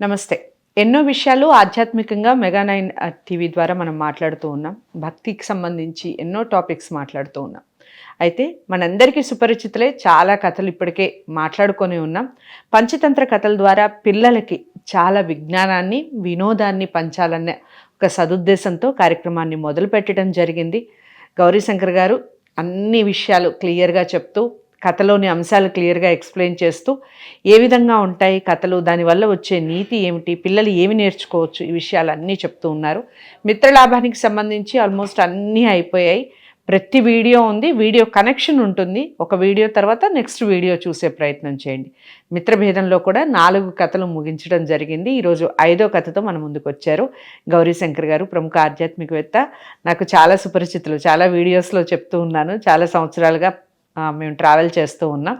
నమస్తే. ఎన్నో విషయాలు ఆధ్యాత్మికంగా మెగా నైన్ టీవీ ద్వారా మనం మాట్లాడుతూ ఉన్నాం. భక్తికి సంబంధించి ఎన్నో టాపిక్స్ మాట్లాడుతూ ఉన్నాం. అయితే మనందరికీ సుపరిచితులే చాలా కథలు ఇప్పటికే మాట్లాడుకొని ఉన్నాం. పంచతంత్ర కథల ద్వారా పిల్లలకి చాలా విజ్ఞానాన్ని వినోదాన్ని పంచాలన్న ఒక సదుద్దేశంతో కార్యక్రమాన్ని మొదలుపెట్టడం జరిగింది. గౌరీశంకర్ గారు అన్ని విషయాలు క్లియర్గా చెప్తూ కథలోని అంశాలు క్లియర్గా ఎక్స్ప్లెయిన్ చేస్తూ ఏ విధంగా ఉంటాయి కథలు దానివల్ల వచ్చే నీతి ఏమిటి పిల్లలు ఏమి నేర్చుకోవచ్చు ఈ విషయాలు అన్నీ చెప్తూ ఉన్నారు. మిత్రలాభానికి సంబంధించి ఆల్మోస్ట్ అన్నీ అయిపోయాయి. ప్రతి వీడియో ఉంది వీడియో కనెక్షన్ ఉంటుంది. ఒక వీడియో తర్వాత నెక్స్ట్ వీడియో చూసే ప్రయత్నం చేయండి. మిత్రభేదంలో కూడా నాలుగు కథలు ముగించడం జరిగింది. ఈరోజు ఐదో కథతో మన ముందుకు వచ్చారు గౌరీశంకర్ గారు ప్రముఖ ఆధ్యాత్మికవేత్త. నాకు చాలా సుపరిచితులు చాలా వీడియోస్లో చెప్తూ ఉన్నాను. చాలా సంవత్సరాలుగా మేము ట్రావెల్ చేస్తూ ఉన్నాం.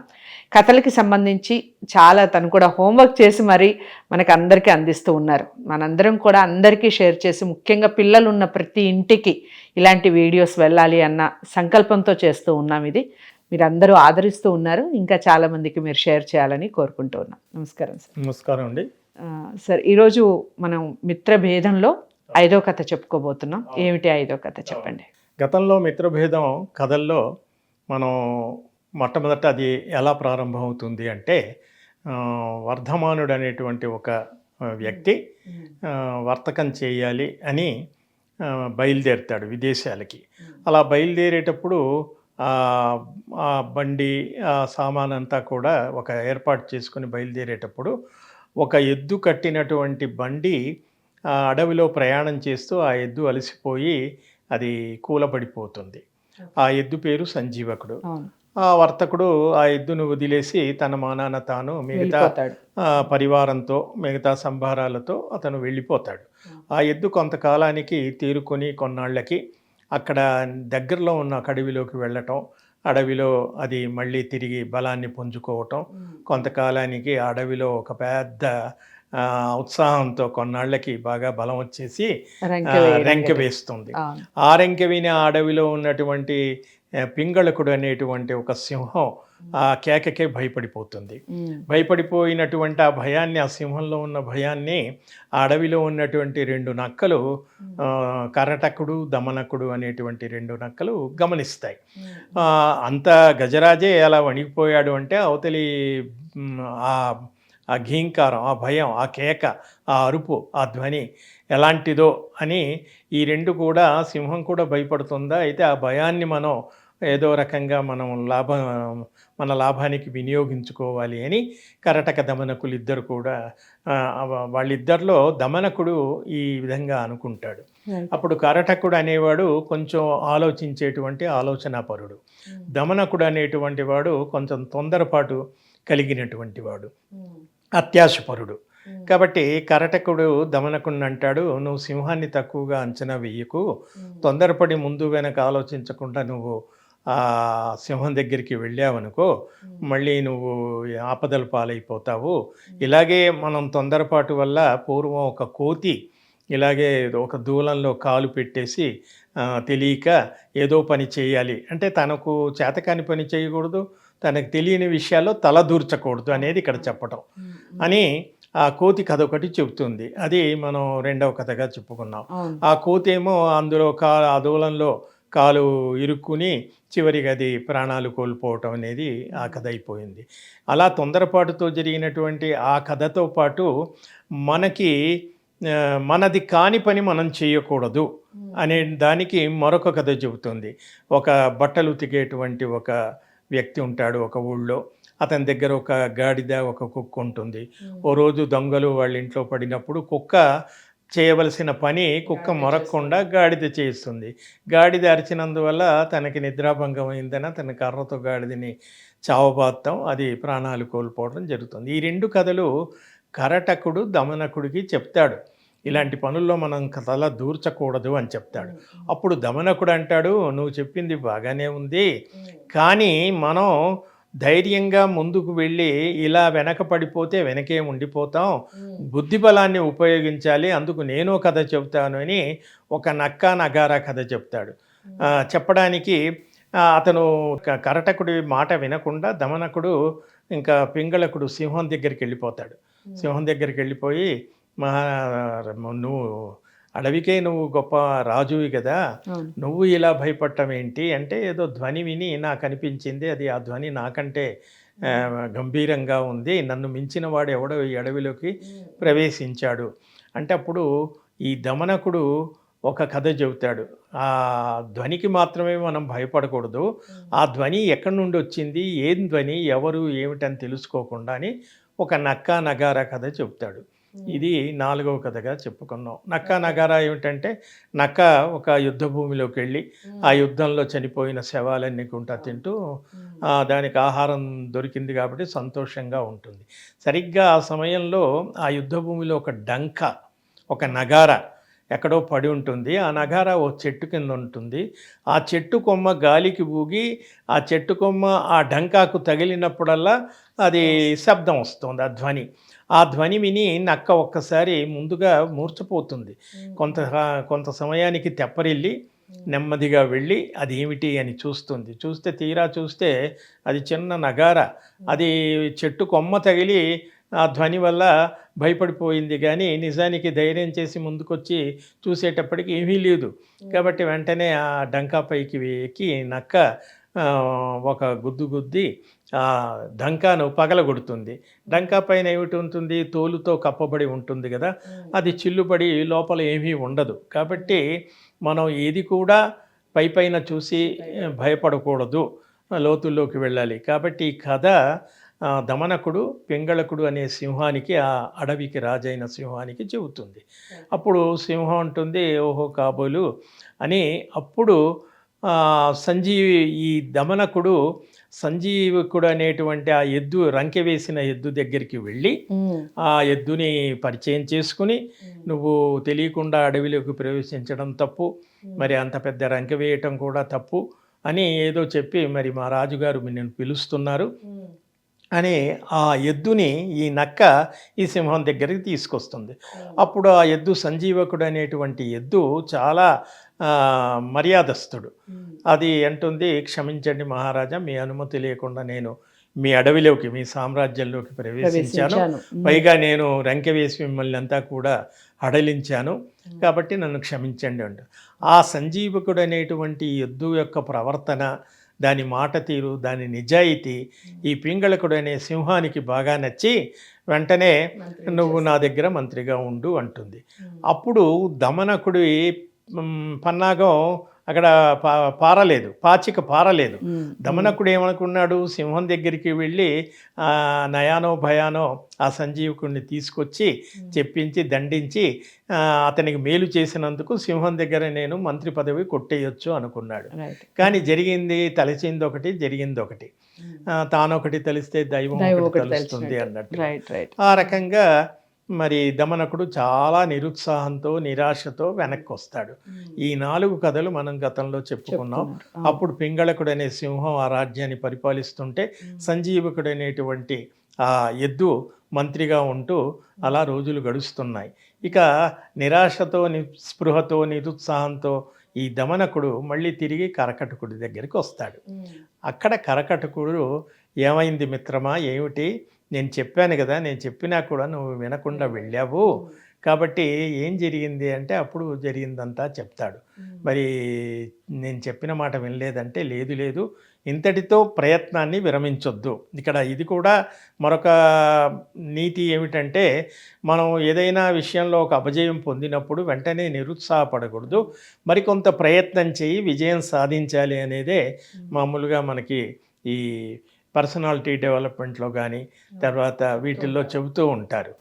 కథలకి సంబంధించి చాలా తను కూడా హోంవర్క్ చేసి మరీ మనకు అందరికీ అందిస్తూ ఉన్నారు. మనందరం కూడా అందరికీ షేర్ చేసి ముఖ్యంగా పిల్లలు ఉన్న ప్రతి ఇంటికి ఇలాంటి వీడియోస్ వెళ్ళాలి అన్న సంకల్పంతో చేస్తూ ఉన్నాం ఇది. మీరు అందరూ ఆదరిస్తూ ఉన్నారు. ఇంకా చాలా మందికి మీరు షేర్ చేయాలని కోరుకుంటూ ఉన్నాం. నమస్కారం సార్. నమస్కారం అండి. సార్ ఈరోజు మనం మిత్ర భేదంలో ఐదో కథ చెప్పుకోబోతున్నాం. ఏమిటి ఐదో కథ చెప్పండి? గతంలో మిత్రభేదం కథల్లో మనం మొట్టమొదట అది ఎలా ప్రారంభమవుతుంది అంటే వర్ధమానుడు అనేటువంటి ఒక వ్యక్తి వర్తకం చేయాలి అని బయలుదేరుతాడు విదేశాలకి. అలా బయలుదేరేటప్పుడు ఆ ఆ బండి ఆ సామాన్ అంతా కూడా ఒక ఏర్పాటు చేసుకుని బయలుదేరేటప్పుడు ఒక ఎద్దు కట్టినటువంటి బండి అడవిలో ప్రయాణం చేస్తూ ఆ ఎద్దు అలసిపోయి అది కూలబడిపోతుంది. ఆ ఎద్దు పేరు సంజీవకుడు. ఆ వర్తకుడు ఆ ఎద్దును వదిలేసి తన మానాన తాను మిగతా పరివారంతో మిగతా సంభారాలతో అతను వెళ్ళిపోతాడు. ఆ ఎద్దు కొంతకాలానికి తీరుకొని కొన్నాళ్ళకి అక్కడ దగ్గరలో ఉన్న అడవిలోకి వెళ్ళటం అడవిలో అది మళ్ళీ తిరిగి బలాన్ని పుంజుకోవటం కొంతకాలానికి ఆ అడవిలో ఒక పెద్ద ఉత్సాహంతో కొన్నాళ్ళకి బాగా బలం వచ్చేసి రంకె. వేస్తుంది. ఆ రెంక విని ఆ అడవిలో ఉన్నటువంటి పింగళకుడు అనేటువంటి ఒక సింహం ఆ కేకకే భయపడిపోతుంది. భయపడిపోయినటువంటి ఆ భయాన్ని ఆ సింహంలో ఉన్న భయాన్ని ఆ అడవిలో ఉన్నటువంటి రెండు నక్కలు కరటకుడు దమనకుడు అనేటువంటి రెండు నక్కలు గమనిస్తాయి. ఆ, అంత గజరాజే అలా వణికిపోయాడు అంటే అవతలి ఆ ఆ ఘీంకారం ఆ భయం ఆ కేక ఆ అరుపు ఆ ధ్వని ఎలాంటిదో అని ఈ రెండు కూడా సింహం కూడా భయపడుతుందా? అయితే ఆ భయాన్ని మనం ఏదో రకంగా మనం లాభం మన లాభానికి వినియోగించుకోవాలి అని కరటక దమనకులు ఇద్దరు కూడా వాళ్ళిద్దరిలో దమనకుడు ఈ విధంగా అనుకుంటాడు. అప్పుడు కరటకుడు అనేవాడు కొంచెం ఆలోచించేటువంటి ఆలోచనాపరుడు. దమనకుడు అనేటువంటి వాడు కొంచెం తొందరపాటు కలిగినటువంటి వాడు. అత్యాశపరుడు. కాబట్టి కరటకుడు దమనకుడిని అంటాడు నువ్వు సింహాన్ని తక్కువగా అంచనా వెయ్యకు తొందరపడి ముందు వెనక ఆలోచించకుండా నువ్వు ఆ సింహం దగ్గరికి వెళ్ళావనుకో మళ్ళీ నువ్వు ఆపదల పాలైపోతావు. ఇలాగే మనం తొందరపాటు వల్ల పూర్వం ఒక కోతి ఇలాగే ఒక దూలంలో కాలు పెట్టేసి తెలియక ఏదో పని చేయాలి. అంటే తనకు చేతకాని పని చేయకూడదు తనకు తెలియని విషయాల్లో తల దూర్చకూడదు అనేది ఇక్కడ చెప్పటం. అని ఆ కోతి కథ ఒకటి చెబుతుంది. అది మనం రెండవ కథగా చెప్పుకున్నాం. ఆ కోతి ఏమో అందులో కా ఆ దూలంలో కాలు ఇరుక్కుని చివరికి అది ప్రాణాలు కోల్పోవటం అనేది ఆ కథ అయిపోయింది. అలా తొందరపాటుతో జరిగినటువంటి ఆ కథతో పాటు మనకి మనది కాని పని మనం చేయకూడదు అనే దానికి మరొక కథ చెబుతుంది. ఒక బట్టలు ఉతికేటువంటి ఒక వ్యక్తి ఉంటాడు ఒక ఊళ్ళో. అతని దగ్గర ఒక గాడిద ఒక కుక్క ఉంటుంది. ఓ రోజు దొంగలు వాళ్ళ ఇంట్లో పడినప్పుడు కుక్క చేయవలసిన పని కుక్క మొరక్కుండా గాడిద చేయిస్తుంది. గాడిద అరిచినందువల్ల తనకి నిద్రాభంగం అయిందని తన కర్రతో గాడిదని చావబాత్తం అది ప్రాణాలు కోల్పోవడం జరుగుతుంది. ఈ రెండు కథలు కరటకుడు దమనకుడికి చెప్తాడు. ఇలాంటి పనుల్లో మనం తల దూర్చకూడదు అని చెప్తాడు. అప్పుడు దమనకుడు అంటాడు నువ్వు చెప్పింది బాగానే ఉంది. కానీ మనం ధైర్యంగా ముందుకు వెళ్ళి ఇలా వెనక పడిపోతే వెనకే ఉండిపోతాం. బుద్ధి బలాన్ని ఉపయోగించాలి. అందుకు నేను కథ చెబుతాను అని ఒక నక్క నగారా కథ చెప్తాడు. చెప్పడానికి అతను కరటకుడి మాట వినకుండా దమనకుడు ఇంకా పింగళకుడు సింహం దగ్గరికి వెళ్ళిపోతాడు. సింహం దగ్గరికి వెళ్ళిపోయి మహా నువ్వు అడవికే నువ్వు గొప్ప రాజువి కదా. నువ్వు ఇలా భయపడటం ఏంటి? అంటే ఏదో ధ్వని విని నాకు అనిపించింది. అది ఆ ధ్వని నాకంటే గంభీరంగా ఉంది. నన్ను మించిన వాడు ఎవడో ఈ అడవిలోకి ప్రవేశించాడు. అంటే అప్పుడు ఈ దమనకుడు ఒక కథ చెబుతాడు. ఆ ధ్వనికి మాత్రమే మనం భయపడకూడదు. ఆ ధ్వని ఎక్కడి నుండి వచ్చింది? ఏం ధ్వని? ఎవరు? ఏమిటని తెలుసుకోకుండా అని ఒక నక్క నగార కథ చెబుతాడు. ఇది నాలుగవ కథగా చెప్పుకున్నాం. నక్క నగార ఏమిటంటే నక్క ఒక యుద్ధ భూమిలోకి వెళ్ళి ఆ యుద్ధంలో చనిపోయిన శవాలన్నీ కుంటా తింటూ దానికి ఆహారం దొరికింది కాబట్టి సంతోషంగా ఉంటుంది. సరిగ్గా ఆ సమయంలో ఆ యుద్ధ భూమిలో ఒక డంక ఒక నగార ఎక్కడో పడి ఉంటుంది. ఆ నగార ఓ చెట్టు కింద ఉంటుంది. ఆ చెట్టు కొమ్మ గాలికి ఊగి ఆ చెట్టు కొమ్మ ఆ డంకాకు తగిలినప్పుడల్లా అది శబ్దం వస్తుంది ఆ ధ్వని. ఆ ధ్వని విని నక్క ఒక్కసారి ముందుగా మూర్చపోతుంది. కొంత కొంత సమయానికి తెప్పరిల్లి నెమ్మదిగా వెళ్ళి అది ఏమిటి అని చూస్తుంది. చూస్తే తీరా చూస్తే అది చిన్న నగార. అది చెట్టు కొమ్మ తగిలి ఆ ధ్వని వల్ల భయపడిపోయింది కానీ నిజానికి ధైర్యం చేసి ముందుకొచ్చి చూసేటప్పటికి ఏమీ లేదు. కాబట్టి వెంటనే ఆ డంకా పైకి ఎక్కి నక్క ఒక గుద్దు గుద్ది డంకాను పగలగొడుతుంది డంకా పైన ఏమిటి ఉంటుంది? తోలుతో కప్పబడి ఉంటుంది కదా. అది చిల్లుబడి లోపల ఏమీ ఉండదు. కాబట్టి మనం ఏది కూడా పై పైన చూసి భయపడకూడదు. లోతుల్లోకి వెళ్ళాలి. కాబట్టి ఈ కథ దమనకుడు పింగళకుడు అనే సింహానికి ఆ అడవికి రాజైన సింహానికి చెబుతుంది. అప్పుడు సింహం అంటుంది ఓహో కాబోలు అని అప్పుడు సంజీవి ఈ దమనకుడు సంజీవకుడు అనేటువంటి ఆ ఎద్దు రంకె వేసిన ఎద్దు దగ్గరికి వెళ్ళి ఆ ఎద్దుని పరిచయం చేసుకుని నువ్వు తెలియకుండా అడవిలోకి ప్రవేశించడం తప్పు మరి అంత పెద్ద రంకె వేయటం కూడా తప్పు అని ఏదో చెప్పి మరి మా రాజుగారు నిన్ను పిలుస్తున్నారు. అని ఆ ఎద్దుని ఈ నక్క ఈ సింహం దగ్గరికి తీసుకొస్తుంది. అప్పుడు ఆ ఎద్దు సంజీవకుడు అనేటువంటి ఎద్దు చాలా ఆ, మర్యాదస్తుడు. అది అంటుంది క్షమించండి మహారాజా మీ అనుమతి లేకుండా నేను మీ అడవిలోకి మీ సామ్రాజ్యంలోకి ప్రవేశించాను. ప్రవేశించాను. పైగా నేను రంకె వేసి మిమ్మల్ని అంతా కూడా హడలించాను. కాబట్టి నన్ను క్షమించండి అంట. ఆ సంజీవకుడు అనేటువంటి ఎద్దు యొక్క ప్రవర్తన దాని మాట తీరు దాని నిజాయితీ ఈ పింగళకుడు అనే సింహానికి బాగా నచ్చి వెంటనే నువ్వు నా దగ్గర మంత్రిగా ఉండు అంటుంది. అప్పుడు దమనకుడి పన్నాగం అక్కడ పా పారలేదు పాచిక పారలేదు. దమనకుడు ఏమనుకున్నాడు? సింహం దగ్గరికి వెళ్ళి ఆ, నయానో భయానో ఆ సంజీవకుడిని తీసుకొచ్చి చెప్పించి దండించి అతనికి మేలు చేసినందుకు సింహం దగ్గర నేను మంత్రి పదవి కొట్టేయొచ్చు అనుకున్నాడు. కానీ జరిగింది తలచింది ఒకటి జరిగింది ఒకటి తానొకటి తెలిస్తే దైవం తెలుస్తుంది. అన్నట్టు. ఆ రకంగా మరి దమనకుడు చాలా నిరుత్సాహంతో నిరాశతో వెనక్కి వస్తాడు ఈ నాలుగు కథలు మనం గతంలో చెప్పుకున్నాం. అప్పుడు పింగళకుడు అనే సింహం ఆ రాజ్యాన్ని పరిపాలిస్తుంటే సంజీవకుడు అనేటువంటి ఆ ఎద్దు మంత్రిగా ఉంటూ అలా రోజులు గడుస్తున్నాయి. ఇక నిరాశతో నిస్పృహతో నిరుత్సాహంతో ఈ దమనకుడు మళ్ళీ తిరిగి కరకటకుడి దగ్గరికి వస్తాడు. అక్కడ కరకటకుడు ఏమైంది మిత్రమా? ఏమిటి? నేను చెప్పాను కదా నేను చెప్పినా కూడా నువ్వు వినకుండా వెళ్ళావు. కాబట్టి ఏం జరిగింది అంటే అప్పుడు జరిగిందంతా చెప్తాడు. మరి నేను చెప్పిన మాట వినలేదంటే లేదు లేదు. ఇంతటితో ప్రయత్నాన్ని విరమించొద్దు. ఇక్కడ ఇది కూడా మరొక నీతి ఏమిటంటే మనం ఏదైనా విషయంలో ఒక అపజయం పొందినప్పుడు వెంటనే నిరుత్సాహపడకూడదు. మరికొంత ప్రయత్నం చేయి విజయం సాధించాలి అనేదే మామూలుగా మనకి ఈ పర్సనాలిటీ డెవలప్మెంట్లో కానీ తర్వాత వీటిల్లో చెబుతూ ఉంటారు.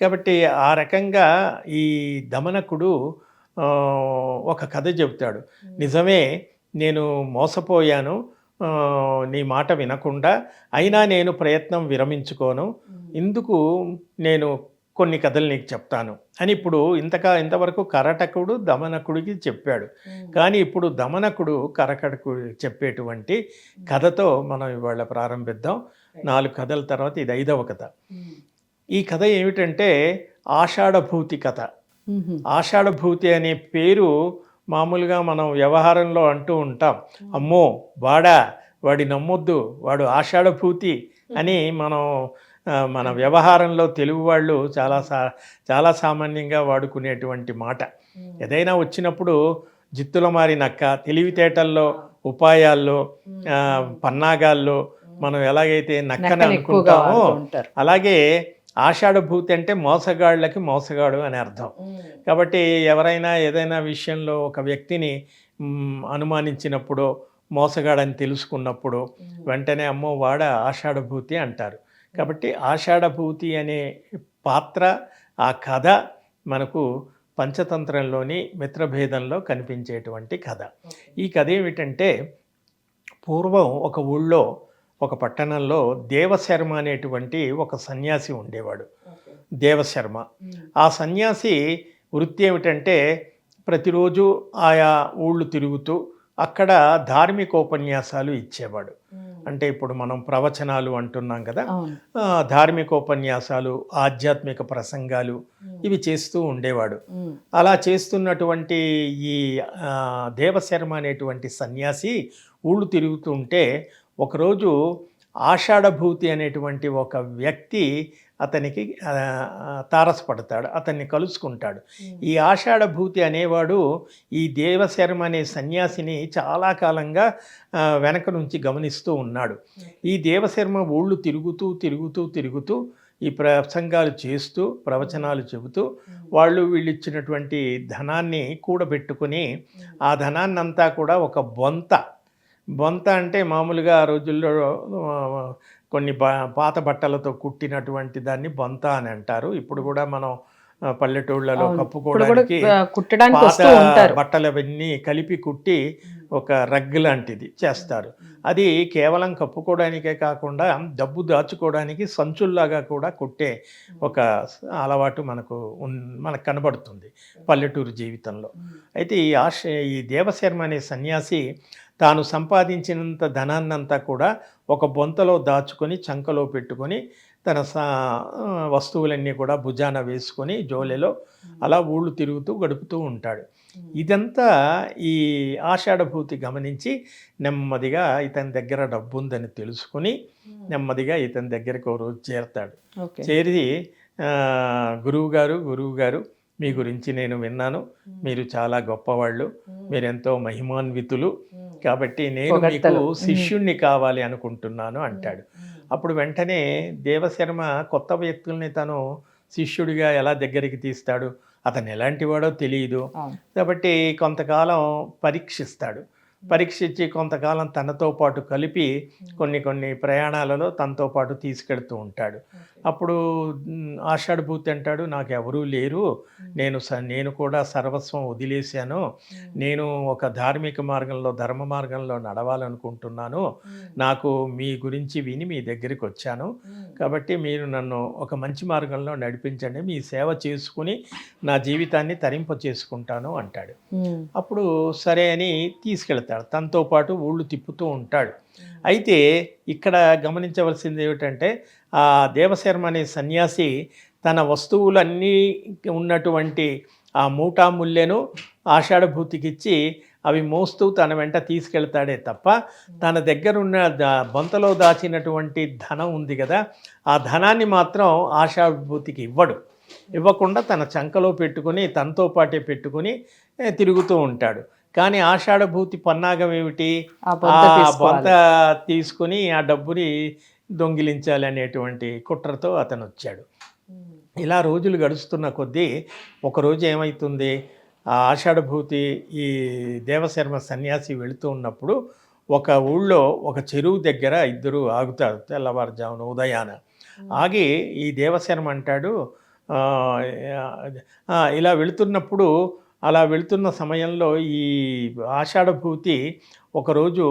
కాబట్టి ఆ రకంగా ఈ దమనకుడు ఒక కథ చెబుతాడు. నిజమే నేను మోసపోయాను నీ మాట వినకుండా అయినా నేను ప్రయత్నం విరమించుకోను. ఇందుకు నేను కొన్ని కథలు నీకు చెప్తాను. అని ఇప్పుడు ఇంతకా ఇంతవరకు కరటకుడు దమనకుడికి చెప్పాడు. కానీ ఇప్పుడు దమనకుడు కరకటకు చెప్పేటువంటి కథతో మనం ఇవాళ ప్రారంభిద్దాం. నాలుగు కథల తర్వాత ఇది ఐదవ కథ. ఈ కథ ఏమిటంటే ఆషాఢభూతి కథ. ఆషాఢభూతి అనే పేరు మామూలుగా మనం వ్యవహారంలో అంటూ ఉంటాం. అమ్మో వాడా వాడి నమ్మొద్దు వాడు ఆషాఢభూతి అని మనం మన వ్యవహారంలో తెలుగు వాళ్ళు చాలా సా చాలా సామాన్యంగా వాడుకునేటువంటి మాట. ఏదైనా వచ్చినప్పుడు జిత్తుల మారి నక్క తెలివితేటల్లో ఉపాయాల్లో పన్నాగాల్లో మనం ఎలాగైతే నక్కని అనుకుంటామో అలాగే ఆషాఢభూతి అంటే మోసగాళ్ళకి మోసగాడు అని అర్థం. కాబట్టి ఎవరైనా ఏదైనా విషయంలో ఒక వ్యక్తిని అనుమానించినప్పుడు మోసగాడని తెలుసుకున్నప్పుడు వెంటనే అమ్మో వాడ ఆషాఢభూతి అంటారు. కాబట్టి ఆషాఢభూతి అనే పాత్ర ఆ కథ మనకు పంచతంత్రంలోని మిత్రభేదంలో కనిపించేటువంటి కథ. ఈ కథ ఏమిటంటే పూర్వం ఒక ఊళ్ళో ఒక పట్టణంలో దేవశర్మ అనేటువంటి ఒక సన్యాసి ఉండేవాడు. దేవశర్మ. ఆ సన్యాసి వృత్తి ఏమిటంటే ప్రతిరోజు ఆయా ఊళ్ళు తిరుగుతూ అక్కడ ధార్మికోపన్యాసాలు ఇచ్చేవాడు. అంటే ఇప్పుడు మనం ప్రవచనాలు అంటున్నాం కదా ధార్మికోపన్యాసాలు ఆధ్యాత్మిక ప్రసంగాలు ఇవి చేస్తూ ఉండేవాడు. అలా చేస్తున్నటువంటి ఈ దేవశర్మ అనేటువంటి సన్యాసి ఊళ్ళు తిరుగుతుంటే ఒకరోజు ఆషాఢభూతి అనేటువంటి ఒక వ్యక్తి అతనికి తారసపడతాడు అతన్ని కలుసుకుంటాడు. ఈ ఆషాఢభూతి అనేవాడు ఈ దేవశర్మ అనే సన్యాసిని చాలా కాలంగా వెనక నుంచి గమనిస్తూ ఉన్నాడు. ఈ దేవశర్మ ఊళ్ళు తిరుగుతూ తిరుగుతూ తిరుగుతూ ఈ ప్రసంగాలు చేస్తూ ప్రవచనాలు చెబుతూ వాళ్ళు వీళ్ళు ఇచ్చినటువంటి ధనాన్ని కూడబెట్టుకుని ఆ ధనాన్ని అంతా కూడా ఒక బొంత. బొంత అంటే మామూలుగా ఆ రోజుల్లో కొన్ని బ పాత బట్టలతో కుట్టినటువంటి దాన్ని బొంత అని అంటారు. ఇప్పుడు కూడా మనం పల్లెటూళ్ళలో కప్పుకోవడానికి పాత బట్టలు అవన్నీ కలిపి కుట్టి ఒక రగ్ లాంటిది చేస్తారు. అది కేవలం కప్పుకోవడానికే కాకుండా డబ్బు దాచుకోవడానికి సంచుల్లాగా కూడా కుట్టే ఒక అలవాటు మనకు మనకు కనబడుతుంది పల్లెటూరు జీవితంలో. అయితే ఈ ఆశ ఈ దేవశర్మ అనే సన్యాసి తాను సంపాదించినంత ధనాన్నంతా కూడా ఒక బొంతలో దాచుకొని చంకలో పెట్టుకొని తన సా వస్తువులన్నీ కూడా భుజాన వేసుకొని జోలెలో అలా ఊళ్ళు తిరుగుతూ గడుపుతూ ఉంటాడు. ఇదంతా ఈ ఆషాఢభూతి గమనించి నెమ్మదిగా ఇతని దగ్గర డబ్బు ఉందని తెలుసుకుని నెమ్మదిగా ఇతని దగ్గరికి ఒక రోజు చేరతాడు. చేరి ఆ, గురువు గారు గురువు గారు మీ గురించి నేను విన్నాను. మీరు చాలా గొప్పవాళ్ళు. మీరెంతో మహిమాన్వితులు. కాబట్టి నేను మీకు. శిష్యుణ్ణి కావాలి అనుకుంటున్నాను అంటాడు. అప్పుడు వెంటనే దేవశర్మ కొత్త వ్యక్తుల్ని తను శిష్యుడిగా ఎలా దగ్గరికి తీస్తాడు? అతను ఎలాంటి వాడో తెలియదు కాబట్టి కొంతకాలం పరీక్షిస్తాడు. పరీక్షించి కొంతకాలం తనతో పాటు కలిపి కొన్ని కొన్ని ప్రయాణాలలో తనతో పాటు తీసుకెడుతూ ఉంటాడు. అప్పుడు ఆషాఢభూతి అంటాడు నాకు ఎవరూ లేరు నేను స నేను కూడా సర్వస్వం వదిలేశాను. నేను ఒక ధార్మిక మార్గంలో ధర్మ మార్గంలో నడవాలనుకుంటున్నాను. నాకు మీ గురించి విని మీ దగ్గరికి వచ్చాను. కాబట్టి మీరు నన్ను ఒక మంచి మార్గంలో నడిపించండి. మీ సేవ చేసుకుని నా జీవితాన్ని తరింప చేసుకుంటాను అంటాడు. అప్పుడు సరే అని తీసుకెళ్తాడు. తనతో పాటు ఊళ్ళు తిప్పుతూ ఉంటాడు. అయితే ఇక్కడ గమనించవలసింది ఏమిటంటే ఆ దేవశర్మ అనే సన్యాసి తన వస్తువులన్నీ ఉన్నటువంటి ఆ మూటా ముల్లెను ఆషాఢభూతికి ఇచ్చి అవి మోస్తూ తన వెంట తీసుకెళ్తాడే తప్ప తన దగ్గర ఉన్న ద- బొంతలో దాచినటువంటి ధనం ఉంది కదా ఆ ధనాన్ని మాత్రం ఆషాఢభూతికి ఇవ్వడు. ఇవ్వకుండా తన చంకలో పెట్టుకొని తనతో పాటే పెట్టుకొని తిరుగుతూ ఉంటాడు. కానీ ఆషాఢభూతి పన్నాగం ఏమిటి? ఆ బొంత తీసుకుని ఆ డబ్బుని దొంగిలించాలి అనేటువంటి కుట్రతో అతను వచ్చాడు ఇలా రోజులు గడుస్తున్న కొద్దీ ఒకరోజు ఏమవుతుంది ఆ ఆషాఢభూతి ఈ దేవశర్మ సన్యాసి వెళుతూ ఉన్నప్పుడు ఒక ఊళ్ళో ఒక చెరువు దగ్గర ఇద్దరు ఆగుతారు. తెల్లవారుజామున ఉదయాన. ఆగి ఈ దేవశర్మ అంటాడు "ఆ, ఆ, ఇలా వెళుతున్నప్పుడు అలా వెళుతున్న సమయంలో ఈ ఆషాఢభూతి ఒకరోజు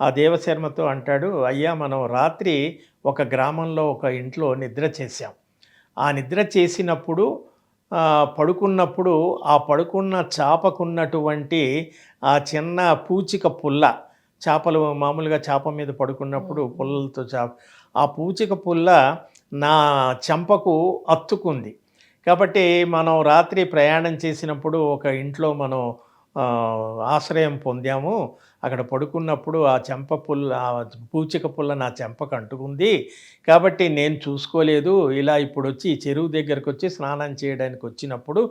ఆ దేవశర్మతో అంటాడు అయ్యా మనం రాత్రి ఒక గ్రామంలో ఒక ఇంట్లో నిద్ర చేశాం. ఆ నిద్ర చేసినప్పుడు పడుకున్నప్పుడు ఆ పడుకున్న చాపకున్నటువంటి ఆ చిన్న పూచిక పుల్ల చేపలు మామూలుగా చేప మీద పడుకున్నప్పుడు పుల్లలతో చేప ఆ పూచిక పుల్ల నా చెంపకు అత్తుకుంది. కాబట్టి మనం రాత్రి ప్రయాణం చేసినప్పుడు ఒక ఇంట్లో మనం ఆశ్రయం పొందాము. అక్కడ పడుకున్నప్పుడు ఆ చెంప పుల్ల ఆ పూచిక పుల్ల నా చెంపకు అంటుకుంది. కాబట్టి నేను చూసుకోలేదు. ఇలా ఇప్పుడు వచ్చి చెరువు దగ్గరకు వచ్చి స్నానం చేయడానికి వచ్చినప్పుడు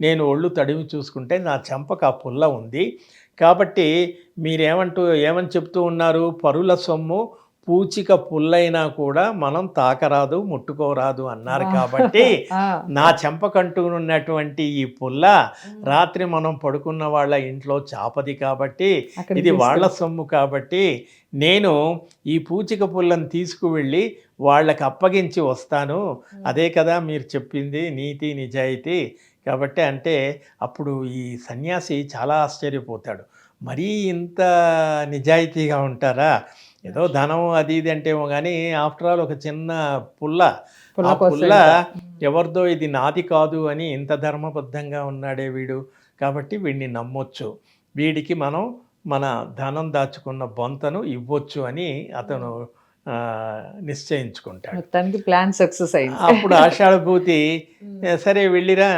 నేను ఒళ్ళు తడివి చూసుకుంటే నా చెంపకు ఆ పుల్ల ఉంది. కాబట్టి మీరేమంటూ ఏమని చెప్తూ ఉన్నారు? పరుల సొమ్ము పూచిక పుల్లైనా కూడా మనం తాకరాదు ముట్టుకోరాదు అన్నారు కాబట్టి నా చెంపకంటూ ఉన్నటువంటి ఈ పుల్ల రాత్రి మనం పడుకున్న వాళ్ళ ఇంట్లో చాపది కాబట్టి ఇది వాళ్ళ సొమ్ము కాబట్టి నేను ఈ పూచిక పుల్లను తీసుకువెళ్ళి వాళ్ళకి అప్పగించి వస్తాను. అదే కదా మీరు చెప్పింది నీతి నిజాయితీ కాబట్టి అంటే అప్పుడు ఈ సన్యాసి చాలా ఆశ్చర్యపోతాడు. మరీ ఇంత నిజాయితీగా ఉంటారా? ఏదో ధనం అది ఇది అంటేమో కానీ ఆఫ్టర్ ఆల్ ఒక చిన్న పుల్ల. ఆ పుల్ల. ఎవరిదో ఇది నాది కాదు అని ఇంత ధర్మబద్ధంగా ఉన్నాడే వీడు. కాబట్టి వీడిని నమ్మొచ్చు. వీడికి మనం మన ధనం దాచుకున్న బొంతను ఇవ్వచ్చు అని అతను నిశ్చయించుకుంటాడు. మొత్తానికి ప్లాన్ సక్సెస్ అయింది. అప్పుడు ఆషాఢభూతి "ఏ, సరే వెళ్ళిరా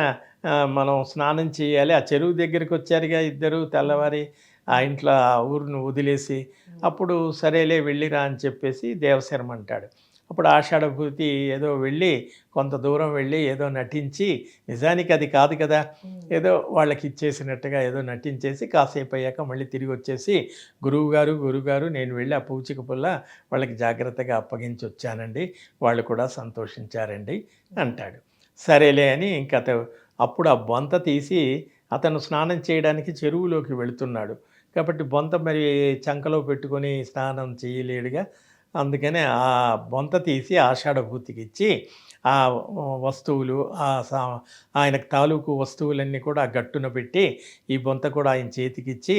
మనం స్నానం చేయాలి. ఆ చెరువు దగ్గరికి వచ్చారుగా ఇద్దరు తెల్లవారి ఆ ఇంట్లో ఆ ఊరును వదిలేసి అప్పుడు సరేలే వెళ్ళిరా అని చెప్పేసి దేవశర్మ అంటాడు. అప్పుడు ఆషాఢభూతి ఏదో వెళ్ళి కొంత దూరం వెళ్ళి ఏదో నటించి నిజానికి అది కాదు కదా ఏదో వాళ్ళకి ఇచ్చేసినట్టుగా ఏదో నటించేసి కాసేపు అయ్యాక మళ్ళీ తిరిగి వచ్చేసి గురువుగారు గురువుగారు నేను వెళ్ళి ఆ పూచిక పుల్ల వాళ్ళకి జాగ్రత్తగా అప్పగించి వచ్చానండి వాళ్ళు కూడా సంతోషించారండి అంటాడు. సరేలే అని ఇంకా అప్పుడు ఆ బొంత తీసి అతను స్నానం చేయడానికి చెరువులోకి వెళుతున్నాడు. కాబట్టి బొంత మరి చంకలో పెట్టుకొని స్నానం చేయలేడుగా. అందుకనే ఆ బొంత తీసి ఆషాఢభూతికి ఇచ్చి ఆ వస్తువులు ఆ సా ఆయనకు తాలూకు వస్తువులన్నీ కూడా గట్టున పెట్టి ఈ బొంత కూడా ఆయన చేతికిచ్చి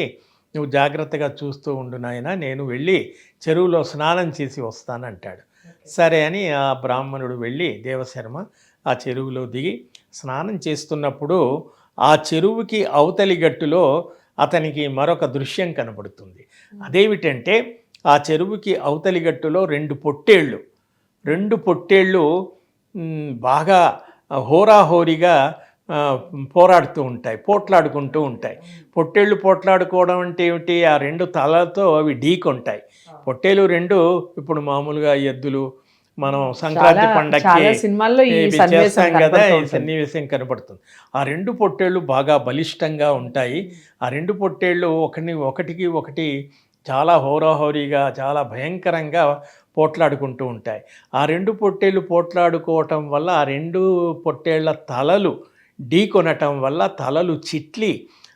నువ్వు జాగ్రత్తగా చూస్తూ ఉండు నాయన నేను వెళ్ళి చెరువులో స్నానం చేసి వస్తానంటాడు. సరే అని ఆ బ్రాహ్మణుడు వెళ్ళి దేవశర్మ ఆ చెరువులో దిగి స్నానం చేస్తున్నప్పుడు ఆ చెరువుకి అవతలి గట్టులో అతనికి మరొక దృశ్యం కనబడుతుంది. అదేమిటంటే ఆ చెరువుకి అవతలి గట్టులో రెండు పొట్టేళ్ళు. రెండు పొట్టేళ్ళు బాగా హోరాహోరీగా పోరాడుతూ ఉంటాయి పోట్లాడుకుంటూ ఉంటాయి. పొట్టేళ్ళు పోట్లాడుకోవడం అంటే ఏమిటి? ఆ రెండు తలతో అవి ఢీకొంటాయి. పొట్టేలు రెండు ఇప్పుడు మామూలుగా ఎద్దులు మనం సంక్రాంతి చాలా సినిమాల్లో చేస్తాం కదా ఈ. సన్నివేశం కనపడుతుంది. ఆ రెండు పొట్టేళ్ళు బాగా బలిష్టంగా ఉంటాయి. ఆ రెండు పొట్టేళ్ళు ఒకటి ఒకటికి ఒకటి చాలా హోరాహోరీగా చాలా భయంకరంగా పోట్లాడుకుంటూ ఉంటాయి. ఆ రెండు పొట్టేళ్ళు పోట్లాడుకోవటం వల్ల ఆ రెండు పొట్టేళ్ళ తలలు ఢీకొనటం వల్ల తలలు చిట్లి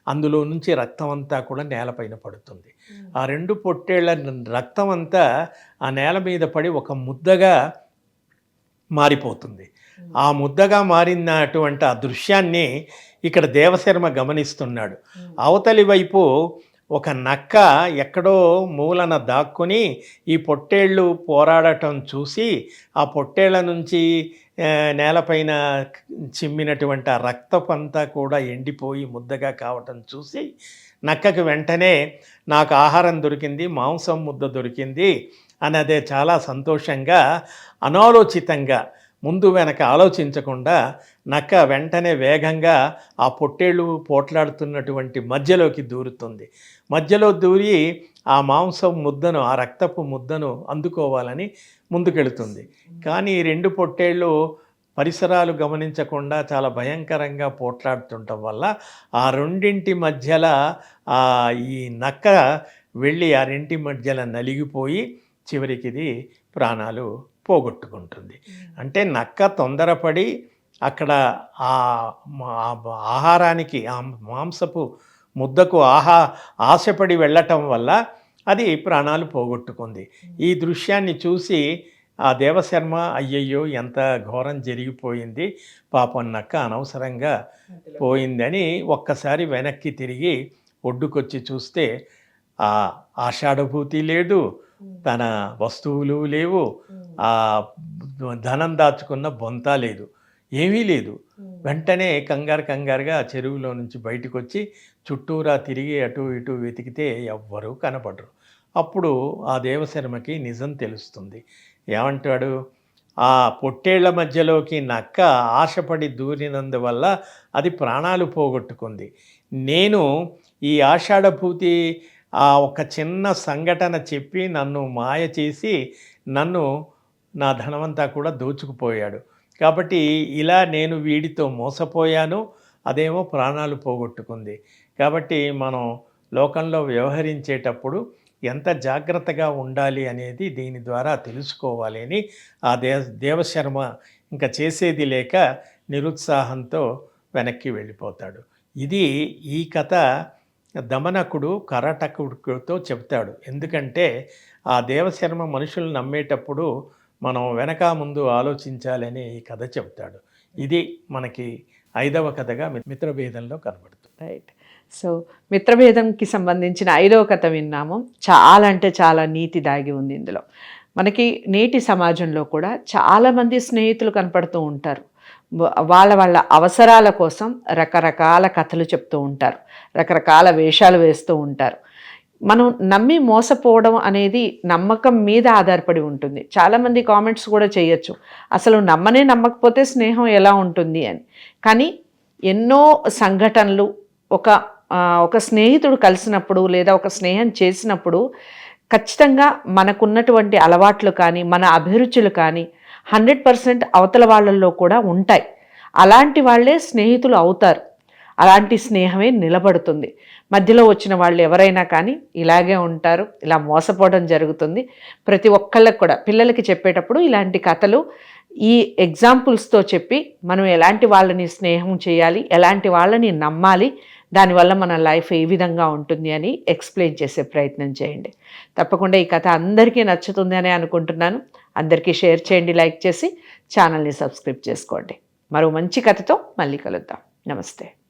అందులో నుంచి రక్తం అంతా కూడా నేలపైన పడుతుంది. ఆ రెండు పొట్టేళ్ళ రక్తం అంతా ఆ నేల మీద పడి ఒక ముద్దగా మారిపోతుంది. ఆ ముద్దగా మారినటువంటి ఆ దృశ్యాన్ని ఇక్కడ దేవశర్మ గమనిస్తున్నాడు. అవతలి వైపు ఒక నక్క ఎక్కడో మూలన దాక్కుని ఈ పొట్టేళ్ళు పోరాడటం చూసి ఆ పొట్టేళ్ళ నుంచి నేలపైన చిమ్మినటువంటి ఆ రక్తపంతా కూడా ఎండిపోయి ముద్దగా కావటం చూసి నక్కకు వెంటనే నాకు ఆహారం దొరికింది మాంసం ముద్ద దొరికింది అన్నదే చాలా సంతోషంగా అనాలోచితంగా ముందు వెనక ఆలోచించకుండా నక్క వెంటనే వేగంగా ఆ పొట్టేళ్ళు పోట్లాడుతున్నటువంటి మధ్యలోకి దూరుతుంది. మధ్యలో దూరి ఆ మాంసం ముద్దను ఆ రక్తపు ముద్దను అందుకోవాలని ముందుకెళుతుంది. కానీ ఈ రెండు పొట్టేళ్ళు పరిసరాలు గమనించకుండా చాలా భయంకరంగా పోట్లాడుతుండటం వల్ల ఆ రెండింటి మధ్యల ఈ నక్క వెళ్ళి ఆ రెంటి మధ్యలో నలిగిపోయి చివరికి ఇది ప్రాణాలు పోగొట్టుకుంటుంది. అంటే నక్క తొందరపడి అక్కడ ఆ ఆహారానికి ఆ మాంసపు ముద్దకు ఆహా ఆశపడి వెళ్ళటం వల్ల అది ప్రాణాలు పోగొట్టుకుంది. ఈ దృశ్యాన్ని చూసి ఆ దేవశర్మ అయ్యయ్యో ఎంత ఘోరం జరిగిపోయింది. పాపం నక్క అనవసరంగా పోయిందని ఒక్కసారి వెనక్కి తిరిగి ఒడ్డుకొచ్చి చూస్తే ఆ ఆషాఢభూతి లేదు తన వస్తువులు లేవు. ఆ ధనం దాచుకున్న బొంత లేదు. ఏమీ లేదు. వెంటనే కంగారు కంగారుగా ఆ చెరువులో నుంచి బయటకు వచ్చి చుట్టూరా తిరిగి అటు ఇటు వెతికితే ఎవ్వరూ కనపడరు. అప్పుడు ఆ దేవశర్మకి నిజం తెలుస్తుంది. ఏమంటాడు? ఆ పొట్టేళ్ళ మధ్యలోకి నక్క ఆశపడి దూరినందువల్ల అది ప్రాణాలు పోగొట్టుకుంది. నేను ఈ ఆషాఢభూతి ఆ ఒక చిన్న సంఘటన చెప్పి నన్ను మాయ చేసి నన్ను నా ధనమంతా కూడా దోచుకుపోయాడు. కాబట్టి ఇలా నేను వీడితో మోసపోయాను అదేమో ప్రాణాలు పోగొట్టుకుంది. కాబట్టి మనం లోకంలో వ్యవహరించేటప్పుడు ఎంత జాగ్రత్తగా ఉండాలి అనేది దీని ద్వారా తెలుసుకోవాలి అని ఆ దే దేవశర్మ ఇంకా చేసేది లేక నిరుత్సాహంతో వెనక్కి వెళ్ళిపోతాడు. ఇది ఈ కథ దమనకుడు కరటకుడితో చెప్తాడు ఎందుకంటే ఆ దేవశర్మ మనుషులు నమ్మేటప్పుడు మనం వెనక ముందు ఆలోచించాలని ఈ కథ చెప్తాడు ఇది మనకి ఐదవ కథగా మిత్రభేదంలో కనబడుతుంది. రైట్ సో మిత్రభేదంకి సంబంధించిన ఐదవ కథ విన్నాము. చాలా అంటే చాలా నీతి దాగి ఉంది ఇందులో. మనకి నేటి సమాజంలో కూడా చాలామంది స్నేహితులు కనపడుతూ ఉంటారు. వాళ్ళ వాళ్ళ అవసరాల కోసం రకరకాల కథలు చెప్తూ ఉంటారు. రకరకాల వేషాలు వేస్తూ ఉంటారు. మనం నమ్మి మోసపోవడం అనేది నమ్మకం మీద ఆధారపడి ఉంటుంది. చాలామంది కామెంట్స్ కూడా చేయొచ్చు. అసలు నమ్మనే నమ్మకపోతే స్నేహం ఎలా ఉంటుంది అని. కానీ ఎన్నో సంఘటనలు ఒక ఒక స్నేహితుడు కలిసినప్పుడు లేదా ఒక స్నేహం చేసినప్పుడు ఖచ్చితంగా మనకున్నటువంటి అలవాట్లు కానీ మన అభిరుచులు కానీ హండ్రెడ్ పర్సెంట్ అవతల వాళ్ళల్లో కూడా ఉంటాయి. అలాంటి వాళ్ళే స్నేహితులు అవుతారు. అలాంటి స్నేహమే నిలబడుతుంది. మధ్యలో వచ్చిన వాళ్ళు ఎవరైనా కానీ ఇలాగే ఉంటారు. ఇలా మోసపోవడం జరుగుతుంది. ప్రతి ఒక్కళ్ళకి కూడా పిల్లలకి చెప్పేటప్పుడు ఇలాంటి కథలు ఈ ఎగ్జాంపుల్స్తో చెప్పి మనం ఎలాంటి వాళ్ళని స్నేహం చేయాలి ఎలాంటి వాళ్ళని నమ్మాలి దానివల్ల మన లైఫ్ ఏ విధంగా ఉంటుంది అని ఎక్స్ప్లెయిన్ చేసే ప్రయత్నం చేయండి. తప్పకుండా ఈ కథ అందరికీ నచ్చుతుంది అని అనుకుంటున్నాను. అందరికీ షేర్ చేయండి లైక్ చేసి ఛానల్ని సబ్స్క్రైబ్ చేసుకోండి. మరో మంచి కథతో మళ్ళీ కలుద్దాం. నమస్తే.